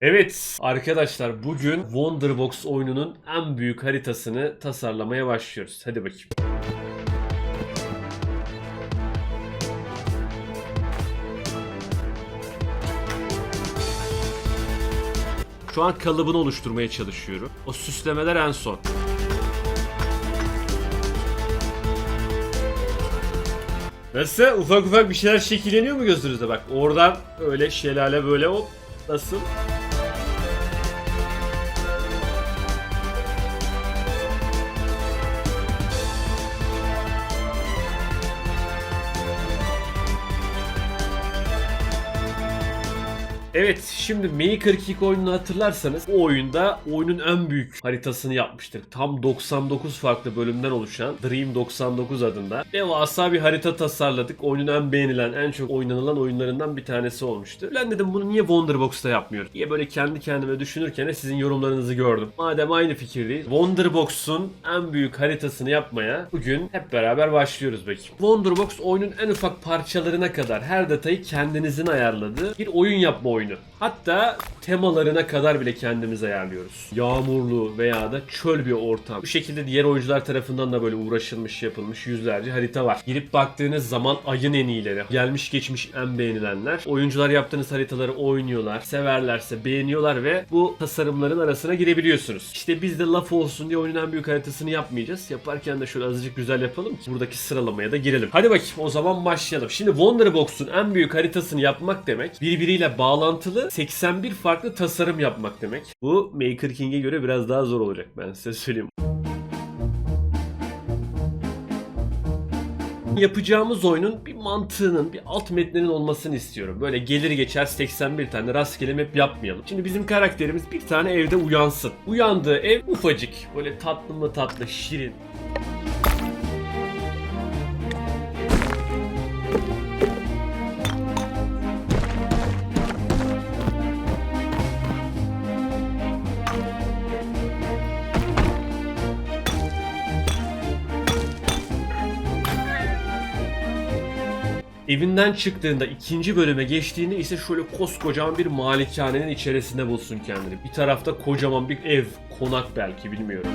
Evet arkadaşlar bugün Wonderbox oyununun en büyük haritasını tasarlamaya başlıyoruz. Hadi bakayım. Şu an kalıbını oluşturmaya çalışıyorum. O süslemeler en son. Nasıl? Ufak ufak bir şeyler şekilleniyor mu gözünüzde? Bak oradan öyle şelale böyle hop. Nasıl? Evet şimdi Maker Kick oyununu hatırlarsanız o oyunda oyunun en büyük haritasını yapmıştık. Tam 99 farklı bölümden oluşan Dream 99 adında. Devasa bir harita tasarladık. Oyunun en beğenilen, en çok oynanılan oyunlarından bir tanesi olmuştu. Ben dedim bunu niye Wonderbox'ta yapmıyoruz? Diye böyle kendi kendime düşünürken de sizin yorumlarınızı gördüm. Madem aynı fikirdeyiz. Wonderbox'un en büyük haritasını yapmaya bugün hep beraber başlıyoruz bakayım. Wonderbox oyunun en ufak parçalarına kadar her detayı kendinizin ayarladığı bir oyun yapma oyunu. Yeah. Hatta temalarına kadar bile kendimiz ayarlıyoruz. Yağmurlu veya da çöl bir ortam. Bu şekilde diğer oyuncular tarafından da böyle uğraşılmış yapılmış yüzlerce harita var. Girip baktığınız zaman ayın en iyileri, gelmiş geçmiş en beğenilenler. Oyuncular yaptığınız haritaları oynuyorlar, severlerse beğeniyorlar ve bu tasarımların arasına girebiliyorsunuz. İşte biz de laf olsun diye oyunun en büyük haritasını yapmayacağız. Yaparken de şöyle azıcık güzel yapalım ki buradaki sıralamaya da girelim. Hadi bakayım o zaman başlayalım. Şimdi Wonderbox'un en büyük haritasını yapmak demek birbiriyle bağlantılı 81 farklı tasarım yapmak demek. Bu Maker King'e göre biraz daha zor olacak ben size söyleyeyim. Yapacağımız oyunun bir mantığının, bir alt metninin olmasını istiyorum. Böyle gelir geçer 81 tane rastgele map yapmayalım. Şimdi bizim karakterimiz bir tane evde uyansın. Uyandığı ev ufacık. Böyle tatlı mı tatlı, şirin. Evinden çıktığında ikinci bölüme geçtiğinde ise şöyle koskocaman bir malikanenin içerisinde bulsun kendini. Bir tarafta kocaman bir ev, konak belki bilmiyorum.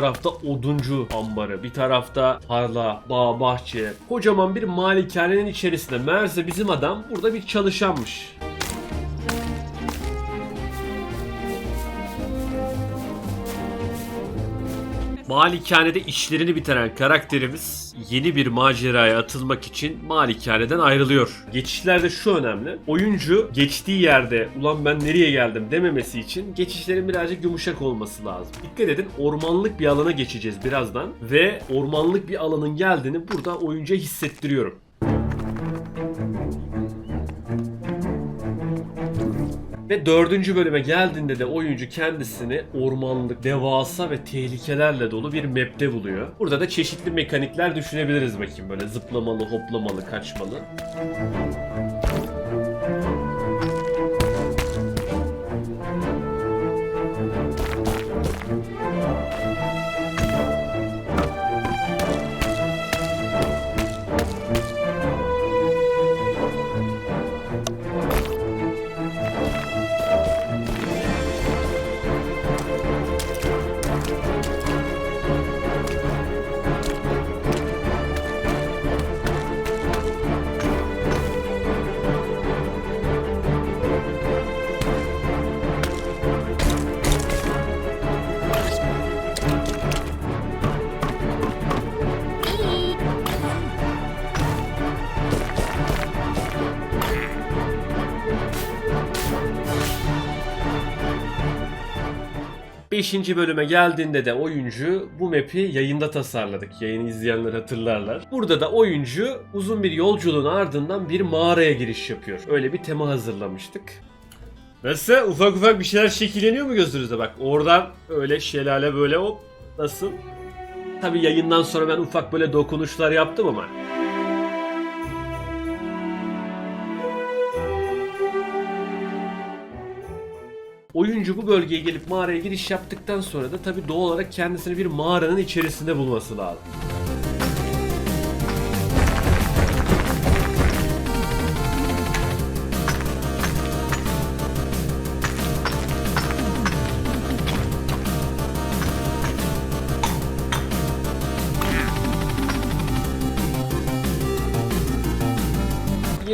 Tarafta oduncu ambarı, bir tarafta tarla, bağ, bahçe. Kocaman bir malikanenin içerisinde. Meğerse bizim adam burada bir çalışanmış. Malikanede işlerini bitiren karakterimiz yeni bir maceraya atılmak için malikaneden ayrılıyor. Geçişlerde şu önemli. Oyuncu geçtiği yerde ulan ben nereye geldim dememesi için geçişlerin birazcık yumuşak olması lazım. Dikkat edin ormanlık bir alana geçeceğiz birazdan ve ormanlık bir alanın geldiğini burada oyuncuya hissettiriyorum. Ve dördüncü bölüme geldiğinde de oyuncu kendisini ormanlık, devasa ve tehlikelerle dolu bir map'te buluyor. Burada da çeşitli mekanikler düşünebiliriz bakayım. Böyle zıplamalı, hoplamalı, kaçmalı. Beşinci bölüme geldiğinde de oyuncu bu map'i yayında tasarladık. Yayını izleyenler hatırlarlar. Burada da oyuncu uzun bir yolculuğun ardından bir mağaraya giriş yapıyor. Öyle bir tema hazırlamıştık. Nasıl? Ufak ufak bir şeyler şekilleniyor mu gözünüzde? Bak oradan öyle şelale böyle hop. Nasıl? Tabi yayından sonra ben ufak böyle dokunuşlar yaptım ama. Oyuncu bu bölgeye gelip mağaraya giriş yaptıktan sonra da tabi doğal olarak kendisini bir mağaranın içerisinde bulması lazım.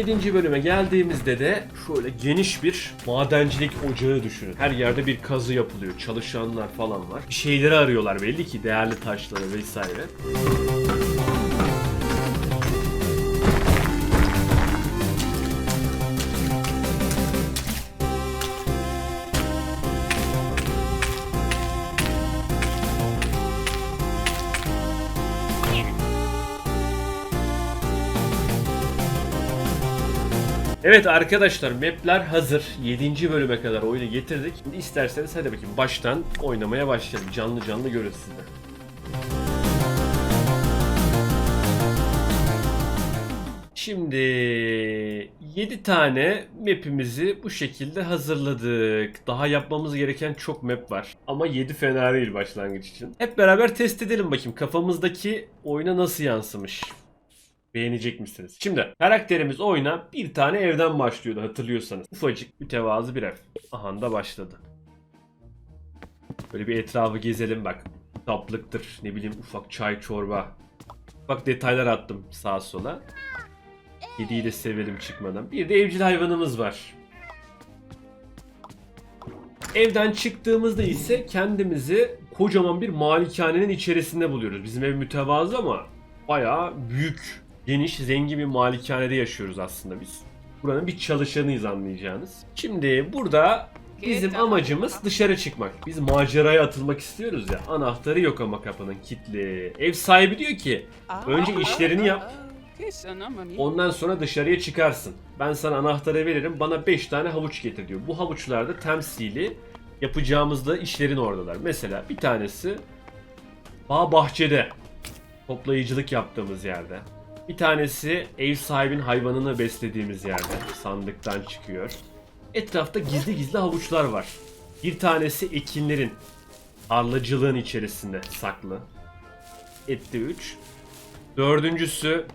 Yedinci bölüme geldiğimizde de şöyle geniş bir madencilik ocağı düşünün. Her yerde bir kazı yapılıyor. Çalışanlar falan var. Bir şeyleri arıyorlar belli ki değerli taşları vesaire. Evet arkadaşlar mapler hazır. 7. bölüme kadar oyunu getirdik. Şimdi isterseniz hadi bakayım baştan oynamaya başlayalım. Canlı canlı görün siz de. Şimdi 7 tane map'imizi bu şekilde hazırladık. Daha yapmamız gereken çok map var. Ama 7 fena değil başlangıç için. Hep beraber test edelim bakayım kafamızdaki oyuna nasıl yansımış. Beğenecek misiniz? Şimdi karakterimiz oyuna bir tane evden başlıyordu hatırlıyorsanız. Ufacık mütevazı bir ev. Aha da başladı. Böyle bir etrafı gezelim bak. Taplıktır ne bileyim ufak çay çorba. Bak detaylar attım sağa sola. Kediyi de sevelim çıkmadan. Bir de evcil hayvanımız var. Evden çıktığımızda ise kendimizi kocaman bir malikanenin içerisinde buluyoruz. Bizim ev mütevazı ama bayağı büyük, geniş, zengin bir malikanede yaşıyoruz aslında biz. Buranın bir çalışanıyız anlayacağınız. Şimdi burada bizim amacımız dışarı çıkmak. Biz maceraya atılmak istiyoruz ya. Anahtarı yok ama kapının kilitli. Ev sahibi diyor ki önce işlerini yap. Ondan sonra dışarıya çıkarsın. Ben sana anahtarı veririm. Bana 5 tane havuç getir diyor. Bu havuçlarda temsili yapacağımızda işlerin oradalar. Mesela bir tanesi bağ bahçede toplayıcılık yaptığımız yerde. Bir tanesi ev sahibin hayvanını beslediğimiz yerde. Sandıktan çıkıyor. Etrafta gizli gizli havuçlar var. Bir tanesi ekinlerin tarlacılığın içerisinde saklı. Etti 3. Dördüncüsü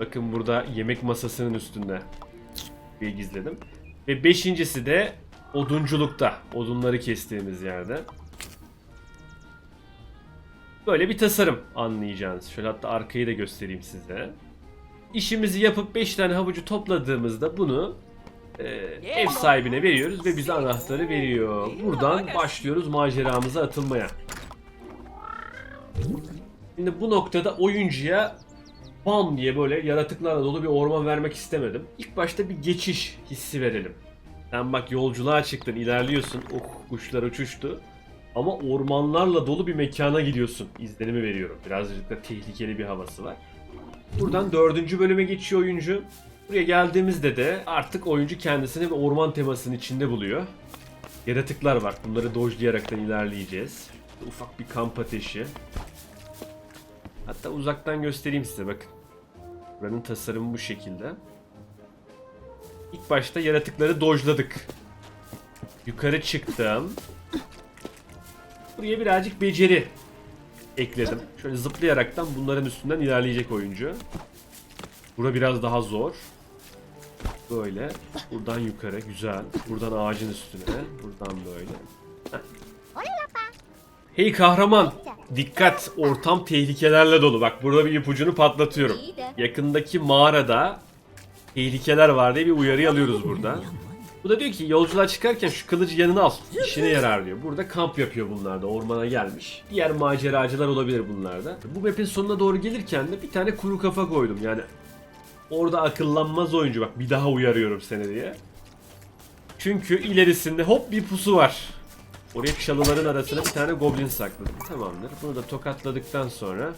bakın burada yemek masasının üstünde bir gizledim. Ve beşincisi de odunculukta. Odunları kestiğimiz yerde. Böyle bir tasarım anlayacağınız. Şöyle hatta arkayı da göstereyim size. İşimizi yapıp 5 tane havucu topladığımızda bunu e, ev sahibine veriyoruz ve bize anahtarı veriyor. Buradan başlıyoruz maceramıza atılmaya. Şimdi bu noktada oyuncuya bam diye böyle yaratıklarla dolu bir orman vermek istemedim. İlk başta bir geçiş hissi verelim. Sen bak yolculuğa çıktın, ilerliyorsun. Oh kuşlar uçuştu. Ama ormanlarla dolu bir mekana gidiyorsun. İzlenimi veriyorum. Birazcık da tehlikeli bir havası var. Buradan dördüncü bölüme geçiyor oyuncu. Buraya geldiğimizde de artık oyuncu kendisini bir orman temasının içinde buluyor. Yaratıklar var. Bunları dojlayaraktan ilerleyeceğiz. Ufak bir kamp ateşi. Hatta uzaktan göstereyim size bakın. Buranın tasarımı bu şekilde. İlk başta yaratıkları dojladık. Yukarı çıktım. Buraya birazcık beceri ekledim. Şöyle zıplayaraktan bunların üstünden ilerleyecek oyuncu. Bura biraz daha zor. Böyle. Buradan yukarı güzel. Buradan ağacın üstüne. Buradan böyle. Hey kahraman. Dikkat. Ortam tehlikelerle dolu. Bak burada bir ipucunu patlatıyorum. Yakındaki mağarada tehlikeler var diye bir uyarı alıyoruz burada. Bu da diyor ki yolculuğa çıkarken şu kılıcı yanına al. İşine yarar diyor. Burada kamp yapıyor bunlar da. Ormana gelmiş. Diğer maceracılar olabilir bunlarda. Bu map'in sonuna doğru gelirken de bir tane kuru kafa koydum. Yani orada akıllanmaz oyuncu bak bir daha uyarıyorum seni diye. Çünkü ilerisinde hop bir pusu var. Oraya çalıların arasına bir tane goblin sakladım. Tamamdır. Bunu da tokatladıktan sonra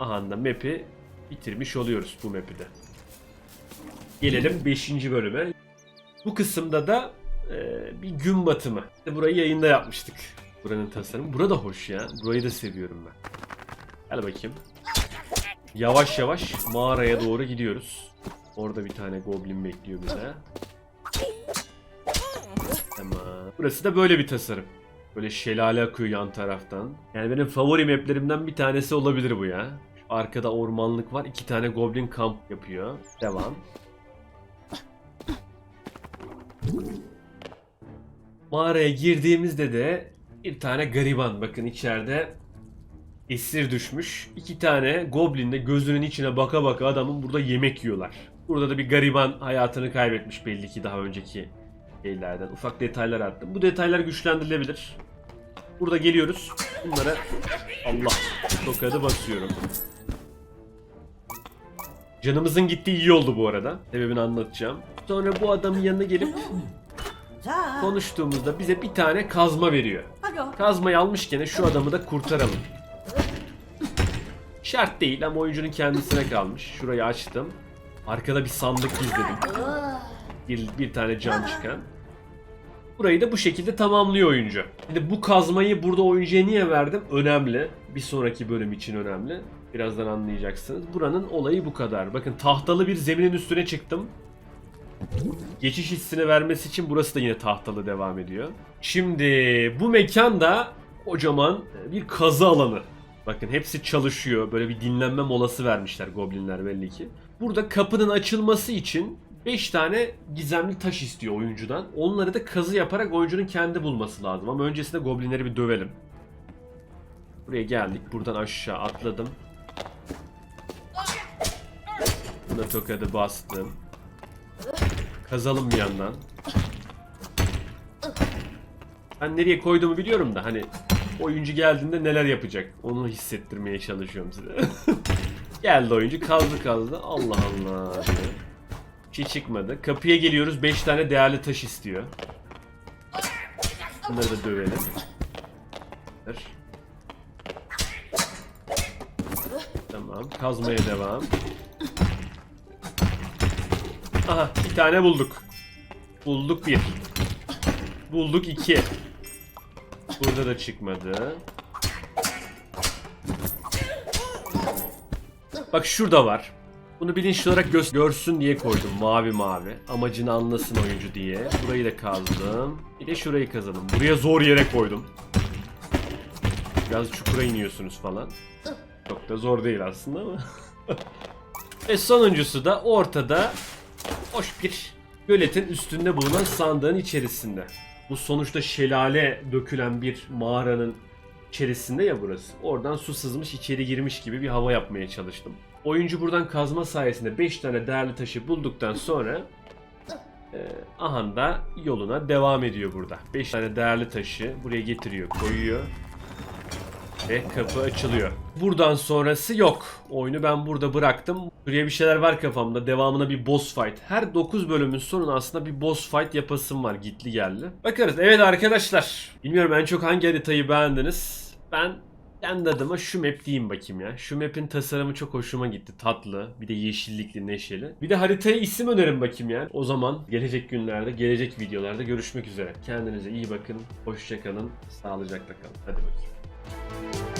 aha da map'i bitirmiş oluyoruz bu map'i de. Gelelim 5. bölüme. Bu kısımda da Ee, bir gün batımı. Burayı yayında yapmıştık. Buranın tasarımı. Burada hoş ya. Burayı da seviyorum ben. Gel bakayım. Yavaş yavaş mağaraya doğru gidiyoruz. Orada bir tane goblin bekliyor bize. Tamam. Burası da böyle bir tasarım. Böyle şelale akıyor yan taraftan. Yani benim favori maplerimden bir tanesi olabilir bu ya. Şu arkada ormanlık var. iki tane goblin kamp yapıyor. Devam. Mağaraya girdiğimizde de bir tane gariban bakın içeride esir düşmüş. İki tane goblin de gözünün içine baka baka adamın burada yemek yiyorlar. Burada da bir gariban hayatını kaybetmiş belli ki daha önceki şeylerden. Ufak detaylar attım. Bu detaylar güçlendirilebilir. Burada geliyoruz. Bunlara Allah tokadı basıyorum. Canımızın gittiği iyi oldu bu arada. Sebebini anlatacağım. Sonra bu adamın yanına gelip konuştuğumuzda bize bir tane kazma veriyor. Kazmayı almışken şu adamı da kurtaralım. Şart değil ama oyuncunun kendisine kalmış. Şurayı açtım. Arkada bir sandık gizledim. Bir, bir tane cam çıkan. Burayı da bu şekilde tamamlıyor oyuncu. Şimdi bu kazmayı burada oyuncuya niye verdim? Önemli. Bir sonraki bölüm için önemli. Birazdan anlayacaksınız. Buranın olayı bu kadar. Bakın tahtalı bir zeminin üstüne çıktım. Geçiş hissini vermesi için burası da yine tahtalı devam ediyor. Şimdi bu mekan da kocaman bir kazı alanı. Bakın hepsi çalışıyor. Böyle bir dinlenme molası vermişler goblinler belli ki. Burada kapının açılması için 5 tane gizemli taş istiyor oyuncudan. Onları da kazı yaparak oyuncunun kendi bulması lazım. Ama öncesinde goblinleri bir dövelim. Buraya geldik. Buradan aşağı atladım. Buna tokadı bastım. Kazalım bir yandan. Ben nereye koyduğumu biliyorum da hani oyuncu geldiğinde neler yapacak onu hissettirmeye çalışıyorum size. Geldi oyuncu kazdı kazdı Allah Allah diyor. Bir şey çıkmadı. Kapıya geliyoruz 5 tane değerli taş istiyor. Bunları da dövelim. Tamam kazmaya devam. Aha bir tane bulduk. Bulduk bir. Bulduk iki. Burada da çıkmadı. Bak şurada var. Bunu bilinçli olarak gö- görsün diye koydum mavi mavi. Amacını anlasın oyuncu diye. Burayı da kazdım. Bir de şurayı kazalım. Buraya zor yere koydum. Biraz çukura iniyorsunuz falan. Çok da zor değil aslında ama. Ve sonuncusu da ortada hoş bir göletin üstünde bulunan sandığın içerisinde. Bu sonuçta şelale dökülen bir mağaranın içerisinde ya burası. Oradan su sızmış içeri girmiş gibi bir hava yapmaya çalıştım. Oyuncu buradan kazma sayesinde 5 tane değerli taşı bulduktan sonra e, Ahan da yoluna devam ediyor burada. 5 tane değerli taşı buraya getiriyor, koyuyor. Ve kapı açılıyor. Buradan sonrası yok. Oyunu ben burada bıraktım. Buraya bir şeyler var kafamda. Devamına bir boss fight. Her 9 bölümün sonuna aslında bir boss fight yapasım var. Gitli geldi. Bakarız. Evet arkadaşlar. Bilmiyorum en çok hangi haritayı beğendiniz. Ben kendi adıma şu map diyeyim bakayım ya. Şu map'in tasarımı çok hoşuma gitti. Tatlı. Bir de yeşillikli, neşeli. Bir de haritaya isim önerin bakayım ya. O zaman gelecek günlerde, gelecek videolarda görüşmek üzere. Kendinize iyi bakın. Hoşçakalın. Sağlıcakla kalın. Hadi bakayım. Música